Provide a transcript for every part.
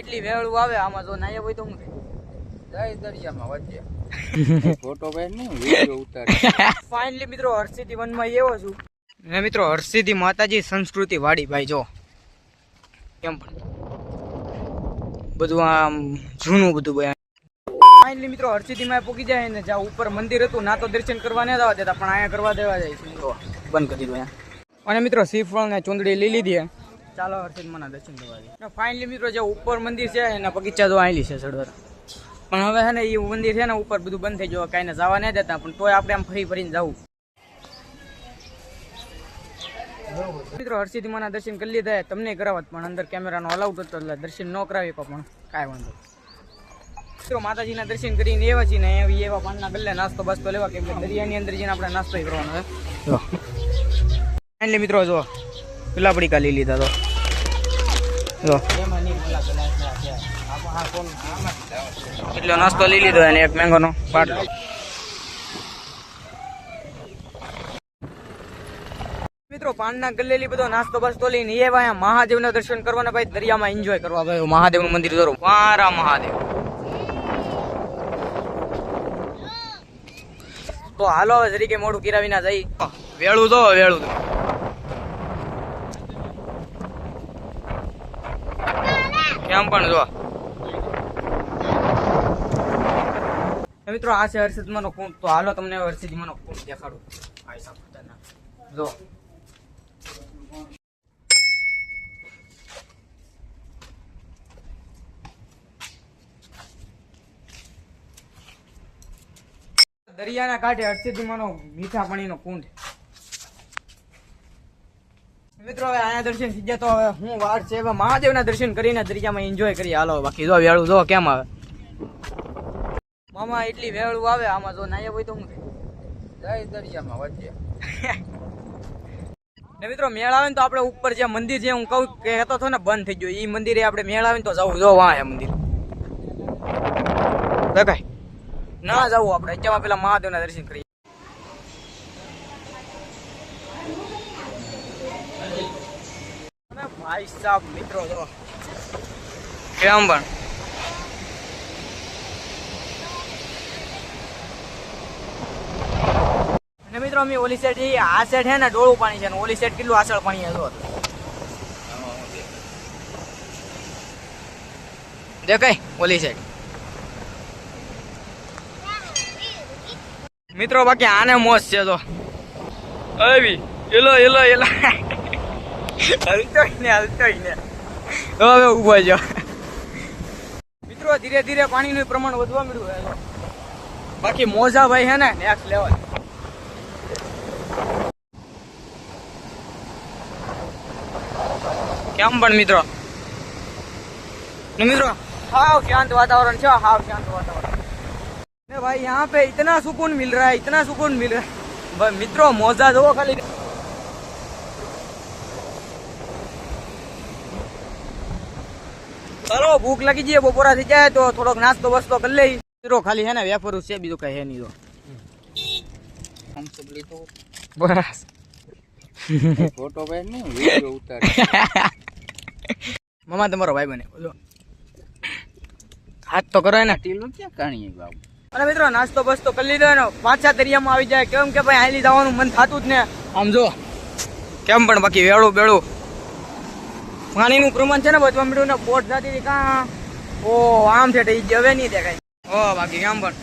એટલી વેળું આવે આમાં જો નાય હોય તો હું જય દરિયામાં વચ્ચે ફોટો પાડ નહીં વીડિયો ઉતાર. ફાઇનલી મિત્રો હર્ષિદી વનમાં એવો છું. ને મિત્રો હર્ષિદી માતાજી સંસ્કૃતિ વાડી ભાઈ જો. કેમ પણ? બધું આમ જૂનું બધું ફાઇનલી મિત્રો હર્ષિદી માં પૂકી જાય ને જ્યાં ઉપર મંદિર હતું ના તો દર્શન કરવા ન દેવા દેતા પણ અહીંયા કરવા દેવા જાય છે બંધ કરી દીધું અને મિત્રો શ્રીફળ ને ચુંદડી લઈ લીધી હે. ચાલો હર્ષિત માના દર્શન કરવા ફાઇનલી મિત્રો જે ઉપર મંદિર છે એના બગીચા તો આવેલી છે સડવર પણ હવે છે ને એ મંદિર છે ને ઉપર બધું બંધ થઈ જવા કાંઈને જવા નહીં દેતા પણ તોય આપણે આમ ફરી ફરીને જવું. મિત્રો હર્ષિદ માના દર્શન કરી લીધા. તમને કરાવત પણ અંદર કેમેરાનો અલાઉડ હતો એટલે દર્શન ન કરાવી પણ. કાંઈ વાંધો મિત્રો માતાજીના દર્શન કરીને એવા છીએ ને એવી એવા પાનના ગલ્લે નાસ્તો બાસ્તો લેવા કેમ કે દરિયાની અંદર જઈને આપણે નાસ્તો કરવાનો છે. એટલે ફાઇનલી મિત્રો જો. પેલા કાલી લીધા તો. જો. એટલો નાસ્તો લઈ લીધો અને એક મેંગોનો પાટલો. મિત્રો પાનના ગલ્લેલી બધો નાસ્તો બાસ્તો લઈને એ ભાઈ મહાદેવના દર્શન કરવાના ભાઈ દરિયામાં એન્જોય કરવા ભાઈ. મહાદેવનું મંદિર દોરો મારા મહાદેવ. તો હાલો જરીકે મોડું કિરાવી ના જઈ. વેળું તો વેળું તો. કેમ પણ જો. મિત્રો, આ છે હર્ષિદ માનો કુંડ તો હાલો તમને હર્ષિદ માનો કુંડ દેખાડું. જો. દરિયાના કાંઠે હર્ષિદીમાનો મીઠા પાણીનો કુંડ મિત્રો, હવે આયા દર્શન થઈ ગયા તો હવે હું વાર છે? હવે મહાદેવના દર્શન કરીને દરિયામાં એન્જોય કરીએ. હાલો, બાકી જો વેળું જો, કેમ આવે? મામા, એટલી વેળું આવે, આમાં જો નાયા હોય તો હું જાય દરિયામાં વચ્ચે ને મિત્રો, મેળ આવે તો આપણે ઉપર જે મંદિર છે, હું કહું કે હતો ને, બંધ થઈ ગયો. એ મંદિરે આપણે મેળ આવે તો જવું. જો વાં મંદિર. ના જવું આપણે. અત્યારમાં પેલા મહાદેવના દર્શન કરીએ અને ભાઈ સાહેબ મિત્રો, જો. કેમ પણ? મિત્રો, અમે ઓલી સાઈડ જઈએ આ સાઈડ હે ને, ડોળું પાણી છે ને ઓલી સાઈડ કેટલું આસળ પાણી જો. દેખાય, ઓલી સાઈડ મિત્રો, બાકી આને મોજ છે તો આવી, એલો એલો એલો. હલતો ને હલતો ને હવે ઉભો જો મિત્રો ધીરે ધીરે પાણીનું પ્રમાણ વધવા મળ્યું છે જો. બાકી મોજા ભાઈ હે ને નેક્સ્ટ લેવલ કેમ પણ મિત્રો ने मित्रों हाव शांत वातावरण છે हाव शांत वातावरण ने भाई यहाँ पे इतना सुकून मिल रहा है इतना सुकून मिल रहा है भाई मित्रों मोजा दो खाली ચલો ભૂખ લાગી જઈએ બપોરા થઈ જાય તો થોડોક નાસ્તો વસ્તો કરી લઈ. ચીરો ખાલી હે ને વેફરું છે બીજું કઈ હે નહીં તો. બસ. ફોટો ભાઈ નહીં વિડિયો ઉતાર. મામા તમારો ભાઈ બને બોલો. હાથ તો કરો ને ટીલું ક્યાં કાણીએ બાબુ? અને મિત્રો નાસ્તો બસ્તો કરી લીધો ને પાછા દરિયામાં આવી જાય. કેમ કે ભાઈ હાલી જવાનું મન થતું જ ને. આમ જો કેમ પણ બાકી વેળું બેળું. પાણીનું પ્રમાણ છે ને બધવા મળ્યું ને બોટ જતી હતી ઓ, આમ છે એ જવે નહીં દેખાય. ઓ, બાકી પણ?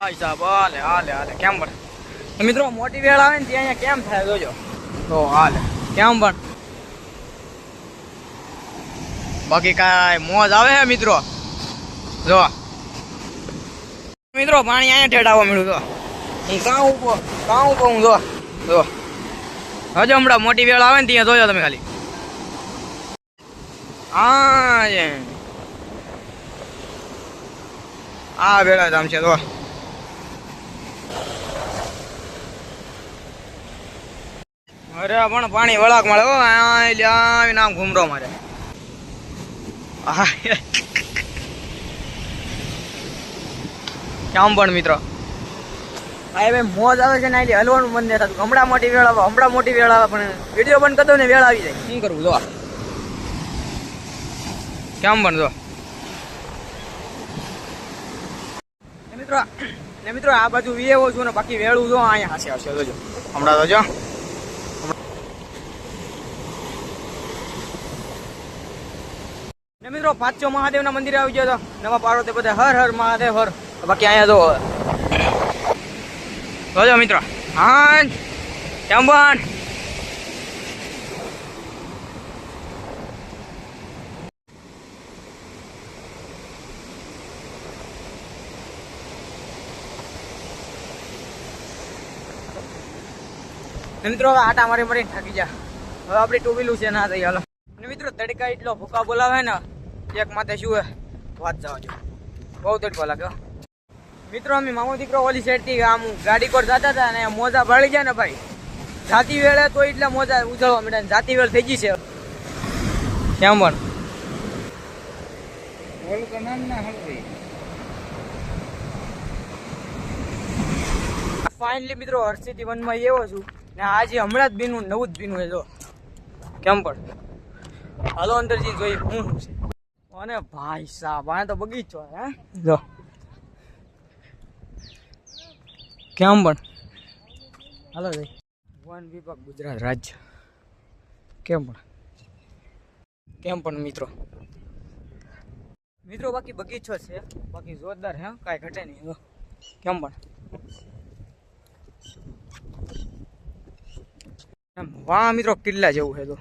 હાલે હાલે હાલે, કેમ પણ? મિત્રો, મોટી વેળ આવે ને ત્યાં અહીંયા કેમ થાય જોજો. તો હાલે, કેમ પણ? બાકી કાંઈ મોજ આવે મિત્રો? જો. મિત્રો, પાણી અહીંયા ઠેડાવવા મળ્યું તો. હું કાં ઊભો કાં ઊભો હું જો. જો હમણાં મોટી વેળ આવે ને ત્યાં જોજો તમે ખાલી. હા આ વેળા જામ છે તો અરે, પણ પાણી વળાક મળે નામ ઘૂમરો મારે. આહ. કેમ પણ મિત્રો. ભાઈ ભાઈ મોજ આવે છે ને એટલે હલવાનું મન નહીં થતું. હમણાં મોટી વેળ આવે હમણાં મોટી વેળ આવે પણ વીડિયો બંધ કરતો ને વેળ આવી જાય. શું કરવું જો કેમ પણ જો? મિત્રો ને મિત્રો આ બાજુ વીએવો છું ને બાકી વેળું જો અહીંયા હાસે આવશે. જોજો. હમણાં તો જો. ને મિત્રો પાંચસો મહાદેવના મંદિરે આવી ગયો તો. નવા પાર્વતી બધા હર હર મહાદેવ હર. બાકી અહીંયા જો જોજો મિત્રો. હા પણ મિત્રો, હવે આટા મારી મારીને થાકી જા હવે આપણી ટુ છે ના થઈ હાલો. અને મિત્રો, તડકા એટલો ભૂકા બોલાવે ને, એક માથે શું હે વાત જવા જો બહુ તડકો લાગે હો. મિત્રો અમે મામો દીકરો ઓલી સાઈડથી આમ ગાડી પર જતા હતા ને મોજા ભળી જાય ને ભાઈ. જાતી વેળે તો એટલા મોજા ઉજળવા મળ્યા ને જાતી વેળ થઈ ગઈ છે. કેમ પણ? ફાઇનલી મિત્રો હર્ષિત વનમાં એવો છું ને આજે હમણાં જ બીનું નવું જ બીનું જો. કેમ પણ? હાલો અંદરજી જોઈ હું શું છે. અને ભાઈ સાહેબ આ તો બગીચો હે? જો. કેમ પણ? હાલો ભાઈ. વન વિભાગ ગુજરાત રાજ્ય. કેમ પણ? કેમ પણ મિત્રો? મિત્રો બાકી બગીચો છે. બાકી જોરદાર હે. કાંઈ ઘટે નહીં કેમ પણ? વાહ મિત્રો કિલ્લા જેવું છે તો.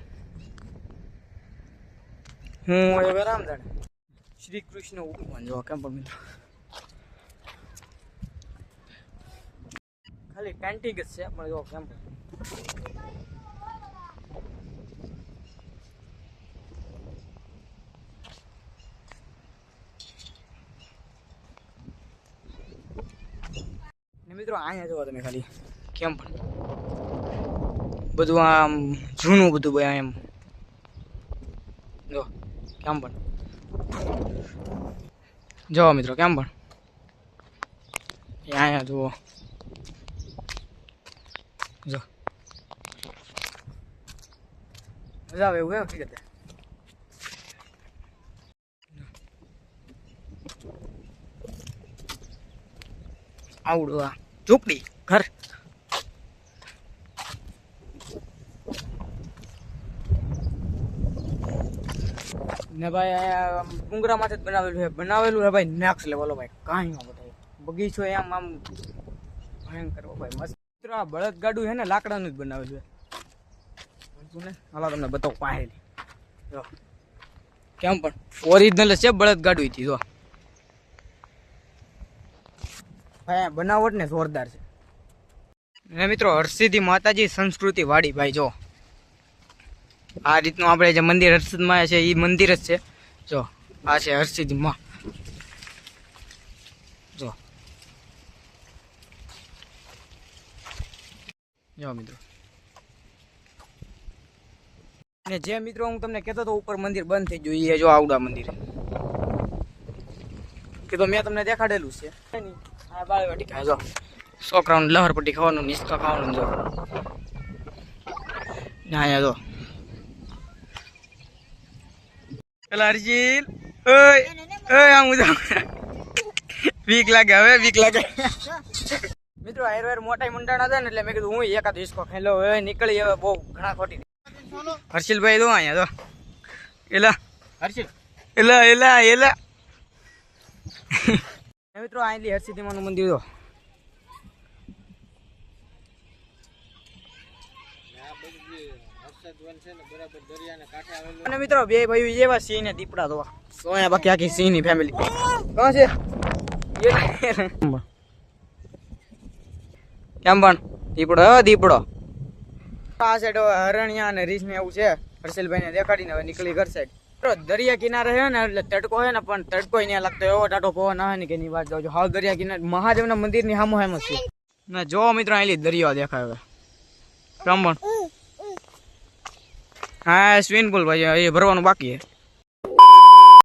હું એ રામ જાણે શ્રી કૃષ્ણ ઉપમાન જોવા કેમ પણ મિત્રો? ખાલી પેન્ટિંગ જ છે, પણ જો કેમ. મિત્રો, અહીંયા જોવા તમે ખાલી, કેમ પણ. બધું આમ જૂનું બધું ભાઈ એમ. જો, કેમ પણ. જો મિત્રો, કેમ પણ. અહીંયા જુઓ. જો. મજા આવે, એવું હે? હકીકતે આવડું આ. ઝૂંપડી, ઘર. ને ભાઈ, આ ડુંગરા માંથી જ બનાવેલું છે બનાવેલું છે ભાઈ નેક્સ્ટ લેવલ ભાઈ. કાંઈ ન બધા બગીચો એમ આમ ભયંકર ભાઈ, મસ્ત. મિત્રો, આ બળદ છે ને, લાકડાનું જ બનાવેલું છે. તમને બતાવું જો. કેમ પણ? ઓરિજિનલ છે, બળદથી જો. બનાવટ ને જોરદાર છે. ને મિત્રો હરસિદ્ધિ માતાજી સંસ્કૃતિ વાડી, ભાઈ, જો. આ રીતનું આપણે જે મંદિર હર્ષદમાં છે એ મંદિર જ છે. જો, આ છે હર્ષિદી માં જો જો મિત્રો. ને જે મિત્રો હું તમને કહેતો હતો, ઉપર મંદિર બંધ થઈ ગયું. એ જો આવડા મંદિર. કીધો મેં તમને દેખાડેલું છે. આ બાળવાટી છોકરાઓને લહરપટ્ટી ખાવાનું નિસ્કા ખાવાનું જો. ના, અહીંયા જો. પેલા અરજીલ ઓય ઓય, આમ ઉજા વીક લાગે હવે, વીક લાગે. મિત્રો આયુર્વેદ મોટા મંડળ હતા ને એટલે મેં કીધું હું એકાદ હિસ્કો ખેલો હવે નીકળી હવે બહુ ઘણા ખોટી. હર્ષિલભાઈ દો અહીંયા તો એલા. હર્ષિલ. એલા એલા એલા. મિત્રો આયલી હરસિદ્ધિમાનું મંદિર જો. અને મિત્રો બે ભાઈ એવા સિંહ ને દીપડા તો સોયા બાકી આખી સિંહની ફેમિલી કોણ છે કેમ પણ. દીપડો હે દીપડો. આ સાઈડ હરણિયા અને રીસ ને એવું છે. હર્ષિલભાઈ ને દેખાડીને હવે નીકળી ઘર સાઈડ દરિયા કિનારે હે ને એટલે તડકો છે ને પણ તડકો નહીં લાગતો. એવો ટાટો પવન આવે ને કે એની વાત જાવ હા દરિયા કિનારે મહાદેવના મંદિરની સામો સામ જ છે. ને જો મિત્રો અહીં દરિયો દેખાય હવે. કેમ પણ? હા સ્વિમિંગ પુલ ભાઈ એ ભરવાનું બાકી છે.